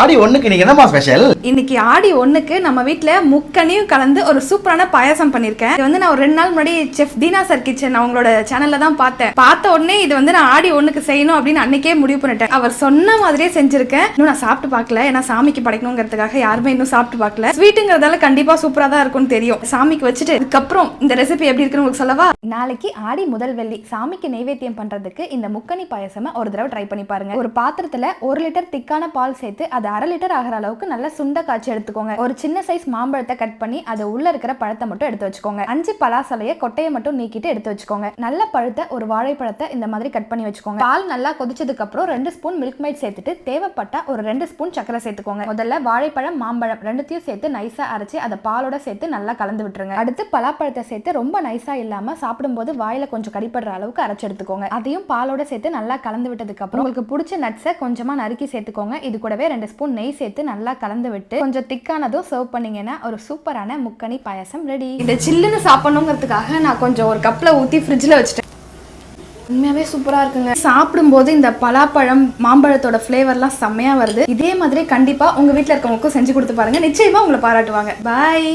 ஆடி ஒண்ணுக்கு இன்னைக்கு என்னமா ஸ்பெஷல் இன்னைக்கு ஆடி ஒண்ணுக்கு நம்ம வீட்ல முக்கனியும் கலந்து ஒரு சூப்பரான பாயாசம் பண்ணிருக்கேன். இது வந்து நான் ஒரு ரெண்டு நாள் முன்னாடி செஃப் தீனா சார் கிச்சன் அவங்களோட சேனல்ல தான் பார்த்தேன். பார்த்த உடனே இது வந்து நான் ஆடி ஒண்ணுக்கு செய்யணும் அப்படின்னு அன்னைக்கே முடிவு பண்ணிட்டேன். அவர் சொன்ன மாதிரியே செஞ்சிருக்கேன். இன்னும் நான் சாப்பிட்டு பார்க்கல. ஏன்னா சாமிக்கு படைக்கணுங்கிறதுக்காக யாருமே இன்னும் சாப்பிட்டு பார்க்கல. ஸ்வீட்டுங்கிறதால கண்டிப்பா சூப்பரா தான் இருக்கும்னு தெரியும். சாமிக்கு வச்சுட்டு அதுக்கப்புறம் இந்த ரெசிபி எப்படி இருக்குன்னு உங்களுக்கு சொல்லவா? நாளைக்கு ஆடி முதல் வெள்ளி சாமிக்கு நைவேத்தியம் பண்றதுக்கு இந்த முக்கனி பாயசம ஒரு தடவை ட்ரை பண்ணி பாருங்க. ஒரு பாத்திரத்துல ஒரு லிட்டர் திக்கான பால் சேர்த்து அது அரை லிட்டர் ஆகிற அளவுக்கு நல்லா சுண்ட காய்ச்சி எடுத்துக்கோங்க. ஒரு சின்ன சைஸ் மாம்பழத்தை கட் பண்ணி அதை உள்ள இருக்கிற பழத்தை மட்டும் எடுத்து வச்சுக்கோங்க. அஞ்சு பலாசலைய கொட்டையை மட்டும் நீக்கிட்டு எடுத்து வச்சுக்கோங்க. நல்ல பழத்தை ஒரு வாழைப்பழத்தை இந்த மாதிரி கட் பண்ணி வச்சுக்கோங்க. பால் நல்லா கொதிச்சதுக்கு அப்புறம் ரெண்டு ஸ்பூன் மில்க் மைட் சேர்த்துட்டு தேவைப்பட்டா ஒரு ரெண்டு ஸ்பூன் சக்கரை சேர்த்துக்கோங்க. முதல்ல வாழைப்பழம் மாம்பழம் ரெண்டுத்தையும் சேர்த்து நைஸா அரைச்சு அதை பாலோட சேர்த்து நல்லா கலந்து விட்டுருங்க. அடுத்து பலாப்பழத்தை சேர்த்து ரொம்ப நைஸா இல்லாம சாப்பிடும்போது வாயில கொஞ்சம் கடிப்படுற அளவுக்கு அரைச்சு எடுத்துக்கோங்க. அதையும் பாலோட சேர்த்து நல்லா கலந்து விட்டதுக்கு அப்புறம் உங்களுக்கு பிடிச்ச நட்ஸை கொஞ்சமா நறுக்கி சேர்த்துக்கோங்க. இது கூடவே ரெண்டு ஸ்பூன் நெய் சேர்த்து நல்லா கலந்து விட்டு கொஞ்சம் திக்கானதும் சர்வ் பண்ணீங்கன்னா ஒரு சூப்பரான முக்கனி பாயாசம் ரெடி இந்த சில்லுன்னு சாப்பிடணுங்கிறதுக்காக நான் கொஞ்சம் ஒரு கப்பில் ஊற்றி ஃப்ரிட்ஜில் வச்சுட்டேன். உண்மையாகவே சூப்பராக இருக்குங்க. சாப்பிடும்போது இந்த பலாப்பழம் மாம்பழத்தோட ஃப்ளேவர்லாம் செம்மையாக வருது. இதே மாதிரி கண்டிப்பாக உங்கள் வீட்டில் இருக்கவங்களுக்கும் செஞ்சு கொடுத்து பாருங்க. நிச்சயமாக உங்களை பாராட்டுவாங்க. பாய்